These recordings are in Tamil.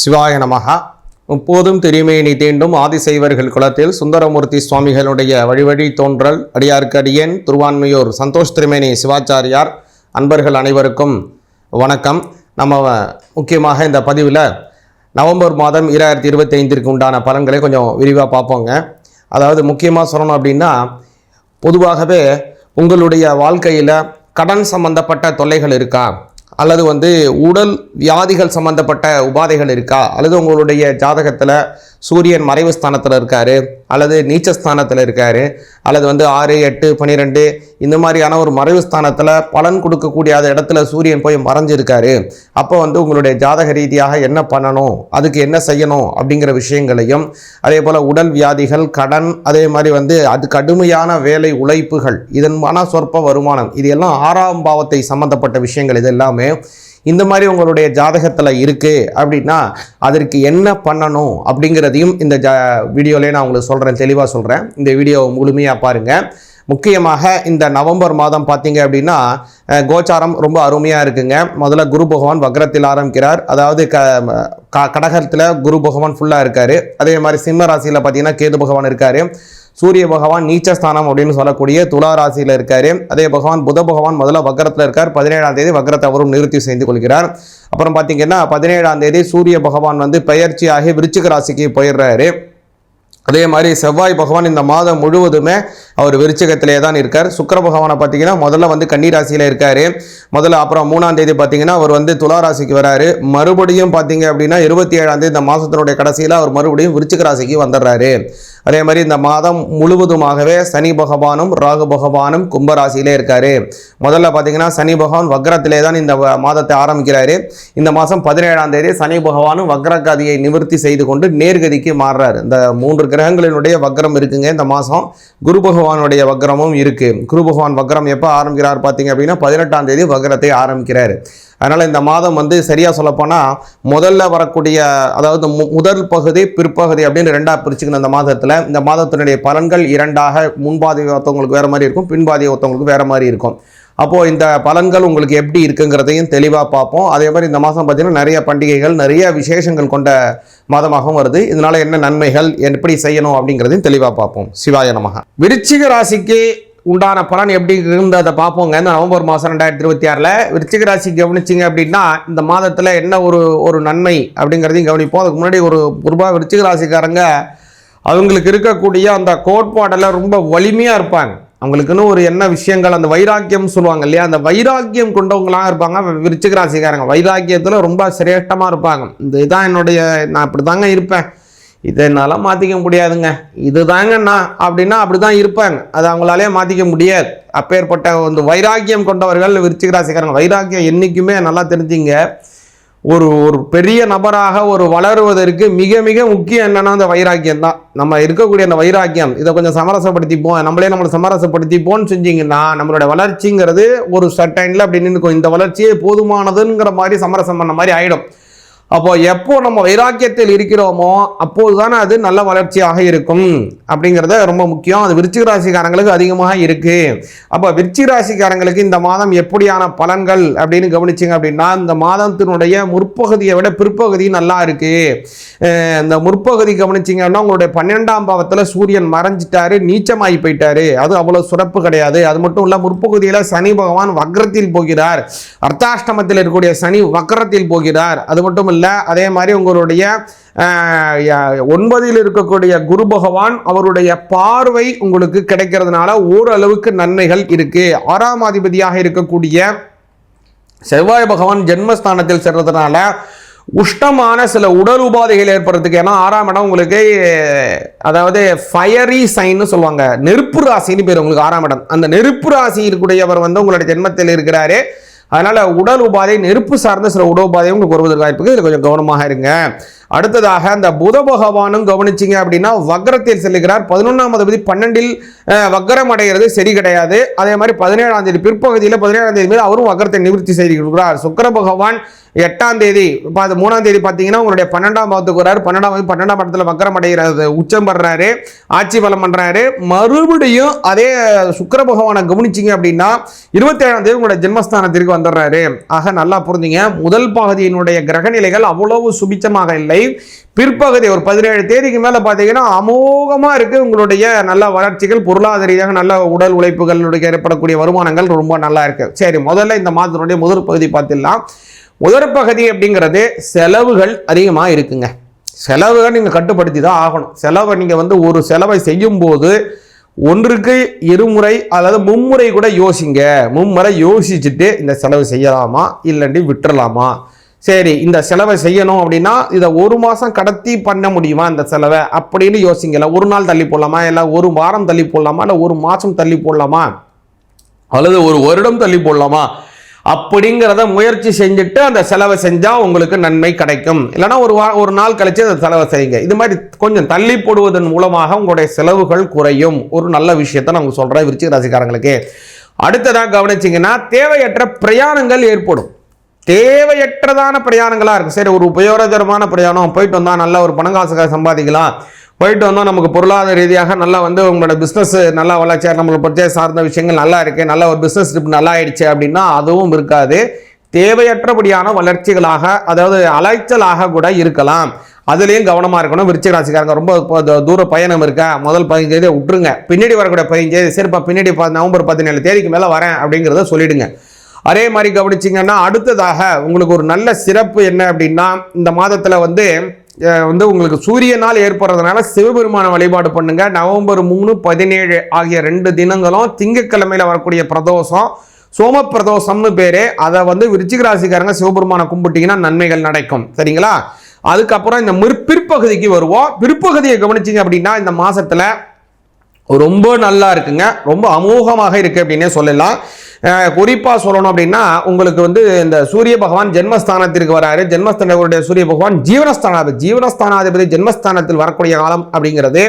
சிவாய நமகா முப்போதும் திருமேனி தீண்டும் ஆதிசைவர்கள் குலத்தில் சுந்தரமூர்த்தி சுவாமிகளுடைய வழிவழி தோன்றல் அடியார்க்கு அடியேன் திருவான்மையூர் சந்தோஷ் திருமேனி சிவாச்சாரியார் அன்பர்கள் அனைவருக்கும் வணக்கம். நம்ம முக்கியமாக இந்த பதிவில் நவம்பர் மாதம் இராயிரத்தி இருபத்தி ஐந்திற்கு உண்டான பலன்களை கொஞ்சம் விரிவாக பார்ப்போங்க. அதாவது முக்கியமாக சொல்லணும் அப்படின்னா பொதுவாகவே உங்களுடைய வாழ்க்கையில் கடன் சம்பந்தப்பட்ட தொல்லைகள் இருக்கா? அல்லது வந்து உடல் வியாதிகள் சம்பந்தப்பட்ட உபாதைகள் இருக்கா? அல்லது உங்களுடைய ஜாதகத்தில் சூரியன் மறைவு ஸ்தானத்தில் இருக்காரு. அல்லது நீச்சஸ்தானத்தில் இருக்காரு. அல்லது வந்து ஆறு எட்டு பன்னிரெண்டு இந்த மாதிரியான ஒரு மறைவு ஸ்தானத்தில் பலன் கொடுக்கக்கூடிய அந்த இடத்துல சூரியன் போய் மறைஞ்சிருக்காரு. அப்போ வந்து உங்களுடைய ஜாதக ரீதியாக என்ன பண்ணணும்? அதுக்கு என்ன செய்யணும்? அப்படிங்கிற விஷயங்களையும் அதே போல் உடல் வியாதிகள் கடன் அதே மாதிரி வந்து அது கடுமையான வேலை உழைப்புகள் இதன் மன சொற்ப வருமானம் இது எல்லாம் ஆறாம் பாவத்தை சம்பந்தப்பட்ட விஷயங்கள் இது எல்லாமே இந்த மாதிரி உங்களுடைய ஜாதகத்தில் இருக்குது அப்படின்னா அதற்கு என்ன பண்ணணும் அப்படிங்கிறதையும் இந்த ஜா வீடியோலேயே நான் உங்களுக்கு சொல்கிறேன் தெளிவாக சொல்கிறேன் இந்த வீடியோ முழுமையாக பாருங்கள் முக்கியமாக இந்த நவம்பர் மாதம் பார்த்தீங்க அப்படின்னா கோச்சாரம் ரொம்ப அருமையாக இருக்குங்க. முதல்ல குரு பகவான் வக்ரத்தில் ஆரம்பிக்கிறார். அதாவது க க- கடகத்தில் குரு பகவான் ஃபுல்லாக இருக்கார். அதே மாதிரி சிம்ம ராசியில் பார்த்தீங்கன்னா கேது பகவான் இருக்கார். சூரிய பகவான் நீச்சஸ்தானம் அப்படின்னு சொல்லக்கூடிய துலா ராசியில் இருக்கார். அதே பகவான் புத பகவான் முதல்ல வக்கரத்தில் இருக்கார். பதினேழாம் தேதி வக்கரத்தை அவரும் நிறுத்தி செய்து கொள்கிறார். அப்புறம் பார்த்தீங்கன்னா பதினேழாம் தேதி சூரிய பகவான் வந்து பெயர்ச்சியாகி விருச்சிக ராசிக்கு போயிடுறாரு. அதே மாதிரி செவ்வாய் பகவான் இந்த மாதம் முழுவதுமே அவர் விருச்சகத்திலே தான் இருக்கார். சுக்கர பகவானை பார்த்தீங்கன்னா முதல்ல வந்து கன்னிராசியில் இருக்கார். முதல்ல அப்புறம் மூணாம் தேதி பார்த்தீங்கன்னா அவர் வந்து துலா ராசிக்கு வராரு. மறுபடியும் பார்த்தீங்க அப்படின்னா இருபத்தி ஏழாம் தேதி இந்த மாதத்தினுடைய கடைசியில் அவர் மறுபடியும் விருச்சிக ராசிக்கு வந்துடுறாரு. அதே மாதிரி இந்த மாதம் முழுவதுமாகவே சனி பகவானும் ராகு பகவானும் கும்பராசியிலே இருக்கார். முதல்ல பார்த்தீங்கன்னா சனி பகவான் வக்ரத்திலே தான் இந்த வ- மாதத்தை ஆரம்பிக்கிறாரு. இந்த மாதம் பதினேழாம் தேதி சனி பகவானும் வக்ரகதியை நிவர்த்தி செய்து கொண்டு நேர்கதிக்கு மாறுறாரு. இந்த மூன்று கிரகங்களினுடைய வக்ரம் இருக்குங்க இந்த மாதம். குரு பகவானுடைய வக்ரமும் இருக்குது குரு பகவான் வக்ரம் எப்போ ஆரம்பிக்கிறார் பார்த்தீங்க அப்படின்னா பதினெட்டாம் தேதி வக்ரத்தை ஆரம்பிக்கிறார். அதனால் இந்த மாதம் வந்து சரியாக சொல்லப்போனால் முதல்ல வரக்கூடிய அதாவது மு- முதல் பகுதி பிற்பகுதி அப்படின்னு ரெண்டாக பிரிச்சுக்கணும் இந்த மாதத்தில். இந்த மாதத்தினுடைய பலன்கள் இரண்டாக முன்பாதி ஒருத்தவங்களுக்கு வேறு மாதிரி இருக்கும் பின்பாதி ஒருத்தவங்களுக்கு வேறு மாதிரி இருக்கும். அப்போது இந்த பலன்கள் உங்களுக்கு எப்படி இருக்குங்கிறதையும் தெளிவாக பார்ப்போம். அதே மாதிரி இந்த மாதம் பார்த்தீங்கன்னா நிறைய பண்டிகைகள் நிறைய விசேஷங்கள் கொண்ட மாதமாகவும் வருது. இதனால் என்ன நன்மைகள் எப்படி செய்யணும் அப்படிங்கிறதையும் தெளிவாக பார்ப்போம். சிவாய நமக. விருச்சிக ராசிக்கு உண்டான பலன் எப்படி இருந்ததை பார்ப்போங்க. இந்த நவம்பர் மாதம் ரெண்டாயிரத்தி இருபத்தி ஆறில் விருச்சிக ராசி கவனிச்சிங்க அப்படின்னா இந்த மாதத்தில் என்ன ஒரு ஒரு நன்மை அப்படிங்கிறதையும் கவனிப்போம். அதுக்கு முன்னாடி ஒரு ரூபாய் விருச்சிக ராசிக்காரங்க அவங்களுக்கு இருக்கக்கூடிய அந்த கோட்பாடெல்லாம் ரொம்ப வலிமையாக இருப்பாங்க. அவங்களுக்குன்னு ஒரு என்ன விஷயங்கள் அந்த வைராக்கியம் சொல்லுவாங்க இல்லையா? அந்த வைராக்கியம் கொண்டவங்களாக இருப்பாங்க விருச்சிக ராசிக்காரங்க. வைராக்கியத்தில் ரொம்ப சிரேஷ்டமாக இருப்பாங்க. இந்த என்னுடைய நான் இப்படி தாங்க இருப்பேன். இதை என்னால் மாற்றிக்க முடியாதுங்க. இதுதாங்க நான் அப்படின்னா அப்படி தான் இருப்பாங்க அது அவங்களாலே மாற்றிக்க முடியாது. அப்பேற்பட்ட வந்து வைராக்கியம் கொண்டவர்கள் விருச்சிக ராசிக்காரங்க வைராக்கியம் என்றைக்குமே நல்லா தெரிஞ்சுங்க. ஒரு ஒரு பெரிய நபராக ஒரு வளருவதற்கு மிக மிக முக்கியம் என்னன்னா அந்த வைராக்கியம் தான். நம்ம இருக்கக்கூடிய அந்த வைராக்கியம் இதை கொஞ்சம் சமரசப்படுத்திப்போம். நம்மளே நம்மளை சமரசப்படுத்திப்போம்னு செஞ்சீங்கன்னா நம்மளோட வளர்ச்சிங்கிறது ஒரு சர்டைனில் அப்படி நின்றுக்கும் இந்த வளர்ச்சியே போதுமானதுங்கிற மாதிரி சமரசம் பண்ண மாதிரி ஆயிடும். அப்போ எப்போ நம்ம வைராக்கியத்தில் இருக்கிறோமோ அப்போது தானே அது நல்ல வளர்ச்சியாக இருக்கும். அப்படிங்கிறத ரொம்ப முக்கியம். அது விருச்சிக ராசிக்காரங்களுக்கு அதிகமாக இருக்கு. அப்போ விருச்சிக ராசிக்காரங்களுக்கு இந்த மாதம் எப்படியான பலன்கள் அப்படின்னு கவனிச்சிங்க அப்படின்னா இந்த மாதத்தினுடைய முற்பகுதியை விட பிற்பகுதி நல்லா இருக்கு. இந்த முற்பகுதி கவனிச்சிங்கன்னா உங்களுடைய பன்னெண்டாம் பாவத்தில் சூரியன் மறைஞ்சிட்டாரு நீச்சமாகி போயிட்டாரு. அது அவ்வளோ சிறப்பு கிடையாது. அது மட்டும் இல்லை முற்பகுதியில் சனி பகவான் வக்ரத்தில் போகிறார். அர்த்தாஷ்டமத்தில் இருக்கக்கூடிய சனி வக்ரத்தில் போகிறார். அது மட்டும் இல்லை அதே மாதிரி உங்களுடைய ஒன்பதில் இருக்கக்கூடிய குரு பகவான் அவருடைய பார்வை உங்களுக்கு கிடைக்கிறதுனால ஓரளவுக்கு நன்மைகள் இருக்கு. ஆறாம் அதிபதியாக இருக்கக்கூடிய செவ்வாய் பகவான் ஜென்மஸ்தானத்தில் செல்றதுனால உஷ்டமான சில உடல் உபாதைகள் ஏற்படுறதுக்கு ஏன்னா ஆறாம் இடம் உங்களுக்கு அதாவது ஃபயரி சைன்னு சொல்லுவாங்க. நெருப்பு ராசின்னு பேர் உங்களுக்கு ஆறாம் இடம். அந்த நெருப்பு ராசி இருக்கக்கூடியவர் வந்து உங்களுடைய ஜென்மத்தில் இருக்கிறாரு. அதனால் உடல் உபாதை நெருப்பு சார்ந்த சில உடல் உபாதையும் உங்களுக்கு வருவதற்கு வாய்ப்பு இதில் கொஞ்சம் கவனமாக இருங்க. அடுத்ததாக அந்த புத பகவானும் கவனிச்சிங்க அப்படின்னா வக்ரத்தில் செல்லுகிறார். பதினொன்றாம் அதிபதி பன்னெண்டில் வக்ரம் அடைகிறது சரி கிடையாது. அதே மாதிரி பதினேழாம் தேதி பிற்பகுதியில் பதினேழாம் தேதி மேல் அவரும் வக்ரத்தை நிவர்த்தி செய்து கொடுக்கிறார் சுக்கர பகவான் எட்டாம் தேதி இப்போ அது மூணாம் தேதி பார்த்தீங்கன்னா உங்களுடைய பன்னெண்டாம் பாவத்துக்கு வராரு பன்னெண்டாம் பன்னெண்டாம் இடத்துல வக்ரம் அடைகிறது உச்சம் படுறாரு ஆட்சி பலம் பண்ணுறாரு மறுபடியும் அதே சுக்கிர பகவானை கவனிச்சிங்க அப்படின்னா இருபத்தேழாம் தேதி உங்களுடைய ஜென்மஸ்தானத்திற்கு வந்துடுறாரு ஆக நல்லா புரிஞ்சுங்க. முதல் பகுதியினுடைய கிரகநிலைகள் அவ்வளவு சுபிச்சமாக இல்லை. பிற்பகுதி ஒரு பதினேழு தேதிக்கு மேலே பார்த்தீங்கன்னா அமோகமாக இருக்குது உங்களுடைய நல்ல வளர்ச்சிகள் பொருளாதார ரீதியாக நல்ல உடல் உழைப்புகளுடைய ஏற்படக்கூடிய வருமானங்கள் ரொம்ப நல்லா இருக்குது சரி முதல்ல இந்த மாதத்தினுடைய முதல் பகுதி பார்த்துடலாம். முதற் பகுதி அப்படிங்கிறது செலவுகள் அதிகமாக இருக்குங்க. செலவுகள் நீங்கள் கட்டுப்படுத்தி தான் ஆகணும். செலவை நீங்கள் வந்து ஒரு செலவை செய்யும்போது ஒன்றுக்கு இருமுறை அல்லது மும்முறை கூட யோசிங்க. மும்முறை யோசிச்சுட்டு இந்த செலவு செய்யலாமா? இல்லாட்டி விட்டுறலாமா? சரி இந்த செலவை செய்யணும் அப்படின்னா இதை ஒரு மாதம் கடத்தி பண்ண முடியுமா இந்த செலவை? அப்படின்னு யோசிங்கல ஒரு நாள் தள்ளி போடலாமா? இல்லை ஒரு வாரம் தள்ளி போடலாமா? இல்லை ஒரு மாதம் தள்ளி போடலாமா? அல்லது ஒரு வருடம் தள்ளி போடலாமா? அப்படிங்கிறத முயற்சி செஞ்சுட்டு அந்த செலவை செஞ்சால் உங்களுக்கு நன்மை கிடைக்கும். இல்லைன்னா ஒரு வா ஒரு நாள் கழித்து அந்த செலவை செய்யுங்க. இது மாதிரி கொஞ்சம் தள்ளி போடுவதன் மூலமாக உங்களுடைய செலவுகள் குறையும். ஒரு நல்ல விஷயத்தை நான் சொல்கிறேன் விருச்சிக ராசிக்காரங்களுக்கு. அடுத்ததாக கவனிச்சிங்கன்னா தேவையற்ற பிரயாணங்கள் ஏற்படும். தேவையற்றதான பிரயாணங்களாக இருக்கும். சரி ஒரு உபயோகரமான பிரயாணம் போயிட்டு வந்தால் நல்ல ஒரு பணங்காசுக்காக சம்பாதிக்கலாம். போயிட்டு வந்தோம். நமக்கு பொருளாதார ரீதியாக நல்லா வந்து உங்களோட பிஸ்னஸ் நல்லா வளர்ச்சியாக நம்மளோட பர்ச்சேஸ் சார்ந்த விஷயங்கள் நல்லா இருக்குது நல்ல ஒரு பிஸ்னஸ் ட்ரிப் நல்லா ஆயிடுச்சு அப்படின்னா அதுவும் இருக்காது. தேவையற்றபடியான வளர்ச்சிகளாக அதாவது அலைச்சலாக கூட இருக்கலாம். அதுலேயும் கவனமாக இருக்கணும். விருச்சிக ராசிக்காரங்க ரொம்ப தூர பயணம் இருக்கா? முதல் பதினஞ்சு தேதி விட்டுருங்க. பின்னாடி வரக்கூடிய பதினஞ்சு தேதி சரிப்பா பின்னாடி ப- நவம்பர் பதினேழு தேதிக்கு மேலே வரேன் அப்படிங்கிறத சொல்லிடுங்க. அதே மாதிரி கவனிச்சிங்கன்னா அடுத்ததாக உங்களுக்கு ஒரு நல்ல சிறப்பு என்ன அப்படின்னா இந்த மாதத்தில் வந்து வந்து உங்களுக்கு சூரியனால் ஏற்படுறதுனால சிவபெருமான வழிபாடு பண்ணுங்க. நவம்பர் மூணு பதினேழு ஆகிய ரெண்டு தினங்களும் திங்கக்கிழமையில் வரக்கூடிய பிரதோஷம் சோம பிரதோஷம்னு பேரு. அதை வந்து விருச்சிக ராசிக்காரங்க சிவபெருமானை கும்பிட்டீங்கன்னா நன்மைகள் நடக்கும். சரிங்களா? அதுக்கப்புறம் இந்த பிற்பகுதிக்கு வருவோம். பிற்பகுதியை கவனிச்சிங்க அப்படின்னா இந்த மாசத்துல ரொம்ப நல்லா இருக்குங்க. ரொம்ப அமோகமாக இருக்கு அப்படின்னே சொல்லலாம். குறிப்பாக சொல்லணும் அப்படின்னா உங்களுக்கு வந்து இந்த சூரிய பகவான் ஜென்மஸ்தானத்திற்கு வராரு. ஜென்மஸ்தானவருடைய சூரிய பகவான் ஜீவனஸ்தானாதிபதி ஜீவனஸ்தானாதிபதி ஜென்மஸ்தானத்தில் வரக்கூடிய காலம் அப்படிங்கிறது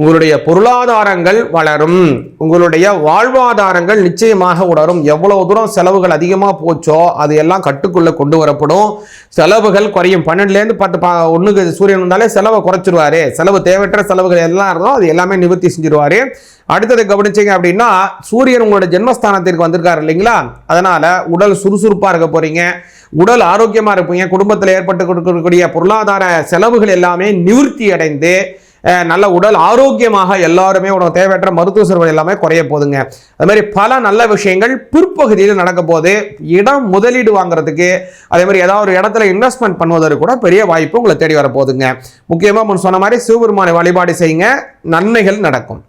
உங்களுடைய பொருளாதாரங்கள் வளரும். உங்களுடைய வாழ்வாதாரங்கள் நிச்சயமாக உணரும் எவ்வளவு தூரம் செலவுகள் அதிகமாக போச்சோ அது எல்லாம் கட்டுக்குள்ளே கொண்டு வரப்படும். செலவுகள் குறையும். பன்னெண்டுலேருந்து பத்து பா ஒன்றுக்கு சூரியன் வந்தாலே செலவை குறைச்சிருவாரு. செலவு தேவையற்ற செலவுகள் எல்லாம் இருந்தோ அது எல்லாமே நிவர்த்தி செஞ்சிருவாரு. அடுத்தது கவனிச்சிங்க அப்படின்னா சூரியன் உங்களோட ஜென்மஸ்தானத்திற்கு வந்திருக்காரு இல்லைங்களா? அதனால் உடல் சுறுசுறுப்பாக இருக்க போகிறீங்க உடல் ஆரோக்கியமாக இருப்பீங்க. குடும்பத்தில் ஏற்பட்டு கொடுக்கக்கூடிய பொருளாதார செலவுகள் எல்லாமே நிவர்த்தி அடைந்து நல்ல உடல் ஆரோக்கியமாக எல்லாருமே உனக்கு தேவையற்ற மருத்துவ செலவுகள் எல்லாமே குறைய போகுதுங்க. அது மாதிரி பல நல்ல விஷயங்கள் பிற்பகுதியில் நடக்க போது இடம் முதலீடு வாங்குறதுக்கு அதே மாதிரி ஏதாவது ஒரு இடத்துல இன்வெஸ்ட்மெண்ட் பண்ணுவதற்கு கூட பெரிய வாய்ப்பு உங்களை தேடி வர போகுதுங்க முக்கியமாக முன் சொன்ன மாதிரி சிவபெருமானை வழிபாடு செய்யுங்க. நன்மைகள் நடக்கும்.